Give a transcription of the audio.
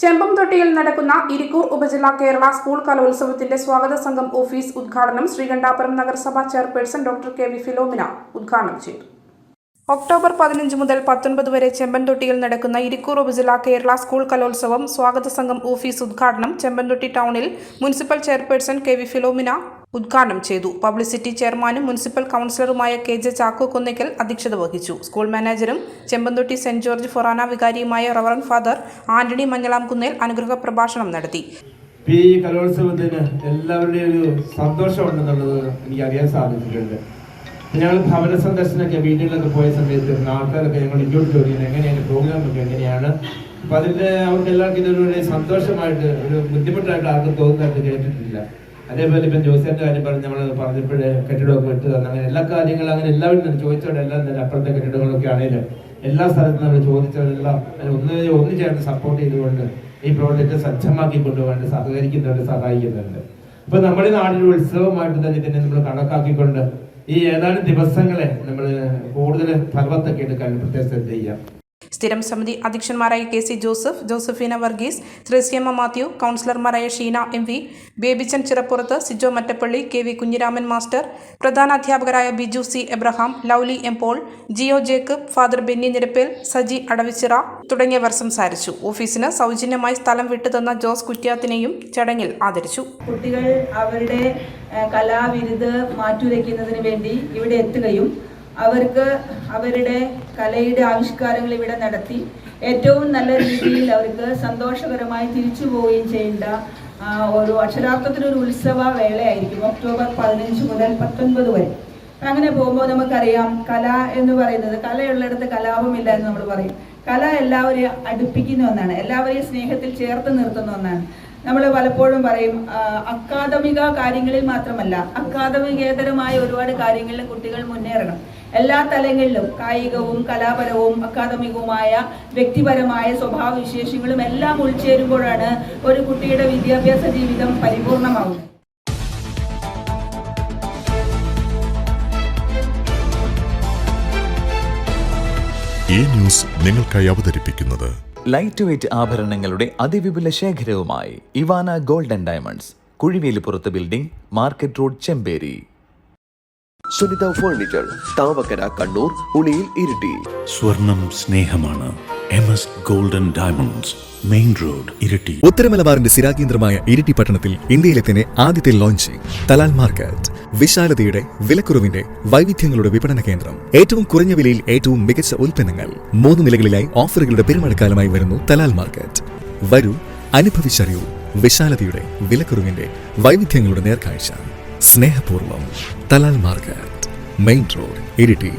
ചെമ്പംതൊട്ടിയിൽ നടക്കുന്ന ഇരിക്കൂർ ഉപജില്ല കേരള സ്കൂൾ കലോത്സവത്തിന്റെ സ്വാഗത സംഘം ഓഫീസ് ഉദ്ഘാടനം ശ്രീകണ്ഠാപുരം നഗരസഭാ chairperson doctor K V Philomina ഉദ്ഘാടനം ചെയ്തു. ഒക്ടോബർ പതിനഞ്ച് മുതൽ പത്തൊൻപത് വരെ ചെമ്പൻതൊട്ടിയിൽ നടക്കുന്ന ഇരിക്കൂർ ഉപജില്ല കേരള സ്കൂൾ കലോത്സവം സ്വാഗത സംഘം ഓഫീസ് ഉദ്ഘാടനം ചെമ്പൻതൊട്ടി ടൗണിൽ municipal chairperson K V Philomina ഉദ്ഘാടനം ചെയ്തു. പബ്ലിസിറ്റി ചെയർമാനും മുനിസിപ്പൽ കൗൺസിലറുമായ കെ ജെ ചാക്കോ കുന്നിക്കൽ അധ്യക്ഷത വഹിച്ചു. സ്കൂൾ മാനേജരും ചെമ്പന്തൊട്ടി സെന്റ് ജോർജ് ഫൊറാന വികാരിയുമായ reverend father Antony Manjalamkunnel അനുഗ്രഹ പ്രഭാഷണം നടത്തി. ഈ കലോത്സവത്തിന് എല്ലാവരുടെയും ഒരു സന്തോഷമുണ്ടെന്നുള്ളത് എനിക്ക് അറിയാൻ സാധിച്ചിട്ടുണ്ട് ഞങ്ങൾ ഭവന സന്ദർശനമൊക്കെ വീടുകളിലൊക്കെ പോയ സമയത്ത് ആൾക്കാരൊക്കെ ഞങ്ങൾ ഇങ്ങോട്ട് ചോദിക്കുന്നത് എങ്ങനെയാണ് പ്രോഗ്രാം ഒക്കെ എങ്ങനെയാണ്? അപ്പം അതിന്റെ അവർക്ക് എല്ലാവർക്കും ഇതൊരു സന്തോഷമായിട്ട് ഒരു ബുദ്ധിമുട്ടായിട്ട് ആർക്കും തോന്നുന്നതായിട്ട് കേട്ടിട്ടില്ല. അതേപോലെ ഇപ്പം ജോസിയുടെ കാര്യം പറഞ്ഞ് നമ്മൾ പറഞ്ഞപ്പോഴേ കെട്ടിടമൊക്കെ വിട്ടു തന്നെ. അങ്ങനെ എല്ലാ കാര്യങ്ങളും അങ്ങനെ എല്ലാവരും ചോദിച്ചോടെ എല്ലാം തന്നെ അപ്പുറത്തെ കെട്ടിടങ്ങളൊക്കെ ആണെങ്കിലും എല്ലാ സ്ഥലത്തും നമ്മൾ ചോദിച്ചവരെല്ലാം ഒന്ന് ഒന്ന് ചേർന്ന് സപ്പോർട്ട് ചെയ്തുകൊണ്ട് ഈ പ്രോജക്റ്റ് സജ്ജമാക്കി കൊണ്ടുപോകാൻ സഹകരിക്കുന്നവരെ സഹായിക്കുന്നുണ്ട്. അപ്പൊ നമ്മുടെ നാടിന്റെ ഉത്സവമായിട്ട് തന്നെ ഇതിനെ നമ്മൾ കണക്കാക്കിക്കൊണ്ട് ഈ ഏതാനും ദിവസങ്ങളെ നമ്മൾ കൂടുതൽ ഫലവത്തൊക്കെ എടുക്കാൻ പ്രത്യേക ചെയ്യാം സ്ഥിരം സമിതി അധ്യക്ഷന്മാരായ കെ സി ജോസഫ് ജോസഫീന വർഗീസ് ത്രേസ്യമ്മ മാത്യു കൗൺസിലർമാരായ Sheena M V Babychan Chirappurath Sijo Mattappally K V Kunhiraman master പ്രധാന അധ്യാപകരായ Biju C Abraham Lovely M Paul Jio Jacob father Benny Nirappel Saji Adavichira തുടങ്ങിയവർ സംസാരിച്ചു. ഓഫീസിന് സൗജന്യമായി സ്ഥലം വിട്ടുതന്ന ജോസ് കുറ്റ്യാത്തിനെയും ചടങ്ങിൽ ആദരിച്ചു. കുട്ടികൾ അവരുടെ കലാവിരുത് മാറ്റുരയ്ക്കുന്നതിന് വേണ്ടി ഇവിടെ എത്തുകയും അവർക്ക് അവരുടെ കലയുടെ ആവിഷ്കാരങ്ങൾ ഇവിടെ നടത്തി ഏറ്റവും നല്ല രീതിയിൽ അവർക്ക് സന്തോഷകരമായി തിരിച്ചു പോവുകയും ചെയ്യേണ്ട ഒരു അക്ഷരാർത്ഥത്തിൽ ഒരു ഉത്സവ വേളയായിരിക്കും ഒക്ടോബർ പതിനഞ്ച് മുതൽ പത്തൊൻപത് വരെ. അങ്ങനെ പോകുമ്പോൾ നമുക്കറിയാം കല എന്ന് പറയുന്നത് കലയുള്ളിടത്ത് കലാപമില്ല എന്ന് നമ്മൾ പറയും. കല എല്ലാവരെയും അടുപ്പിക്കുന്ന ഒന്നാണ് എല്ലാവരെയും സ്നേഹത്തിൽ ചേർത്ത് നിർത്തുന്ന ഒന്നാണ്. നമ്മൾ പലപ്പോഴും പറയും അക്കാദമിക കാര്യങ്ങളിൽ മാത്രമല്ല അക്കാദമികേതരമായ ഒരുപാട് കാര്യങ്ങളിൽ കുട്ടികൾ മുന്നേറണം. എല്ലാ തലങ്ങളിലും കായികവും കലാപരവും അക്കാദമികവുമായ വ്യക്തിപരമായ സ്വഭാവവിശേഷങ്ങളും എല്ലാം ഉൾച്ചേരുമ്പോഴാണ് ഒരു കുട്ടിയുടെ വിദ്യാഭ്യാസ ജീവിതം പരിപൂർണമാകുന്നത് ഈ ന്യൂസ് നിങ്ങൾക്കായി അവതരിപ്പിക്കുന്നത് ലൈറ്റ് വെയ്റ്റ് ആഭരണങ്ങളുടെ അതിവിപുല ശേഖരവുമായി Ivana golden diamonds Kuzhivelippurath building market road Chemperi Sunitha furniture Thavakkara Kannur Uliyil Iritty. സ്വർണം സ്നേഹമാണ്. M S golden diamonds main road Iritty. ഉത്തരമലബാറിന്റെ സ്ഥിരാകേന്ദ്രമായ ഇരിട്ടി പട്ടണത്തിൽ ഇന്ത്യയിലെ തന്നെ ആദ്യത്തെ ലോഞ്ചിങ് തലാൽ മാർക്കറ്റ്. വിശാലതയുടെ വിലക്കുറവിന്റെ വൈവിധ്യങ്ങളുടെ വിപണന കേന്ദ്രം. ഏറ്റവും കുറഞ്ഞ വിലയിൽ ഏറ്റവും മികച്ച ഉൽപ്പന്നങ്ങൾ. മൂന്ന് നിലകളിലായി ഓഫറുകളുടെ പെരുമഴക്കാലമായി വരുന്നു തലാൽ മാർക്കറ്റ്. വരൂ അനുഭവിച്ചറിയൂ വിശാലതയുടെ വിലക്കുറവിന്റെ വൈവിധ്യങ്ങളുടെ നേർക്കാഴ്ച. സ്നേഹപൂർവം Talal market main road Iritty.